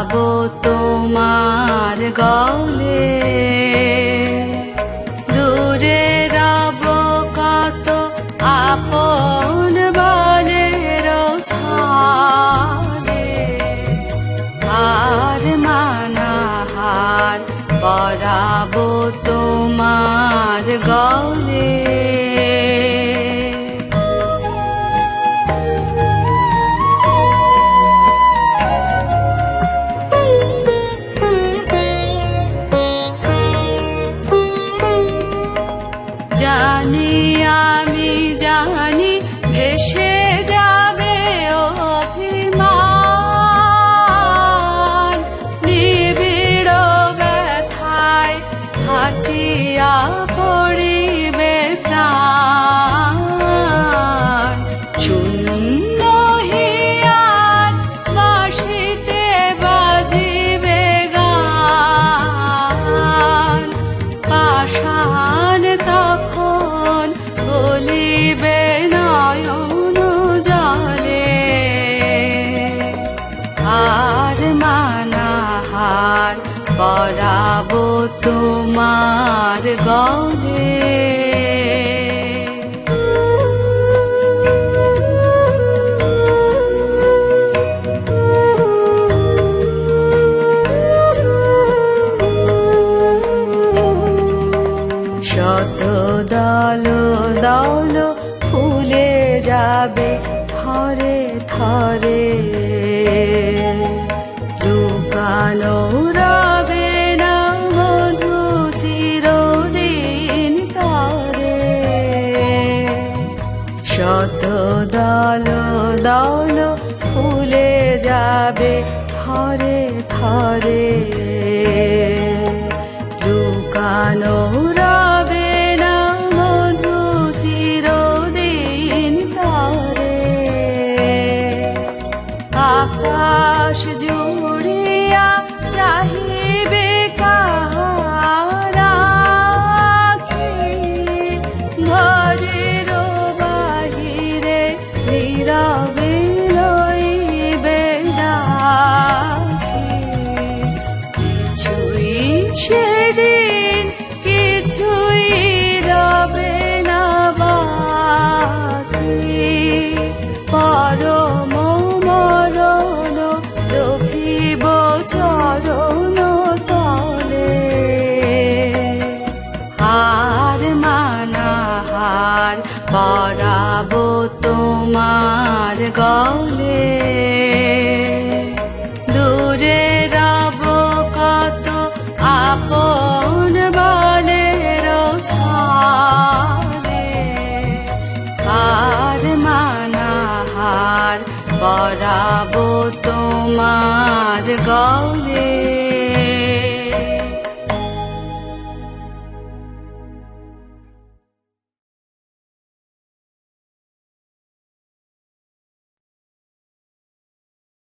পরাবো তোমার গলে। দূরে রব কত আপন বলের ছালে। হার মানাহার পরাবো তোমার গলে। ভেসে যাবে অভিমান। নিবিড় ব্যথায় হাটিয়া পরাবো তোমার গলে শত দল দল ফুলে যাবে থরে থরে দল দল ফুলে যাবে থরে থরে। লুকানো রবে না মধু চিরদিন তরে। আকাশ জুড়িয়া চাহিবে পরাবো তোমার গলে। দূরে রব কত আপন বলের ছালে। হার মানাহার পরাবো তোমার গলে।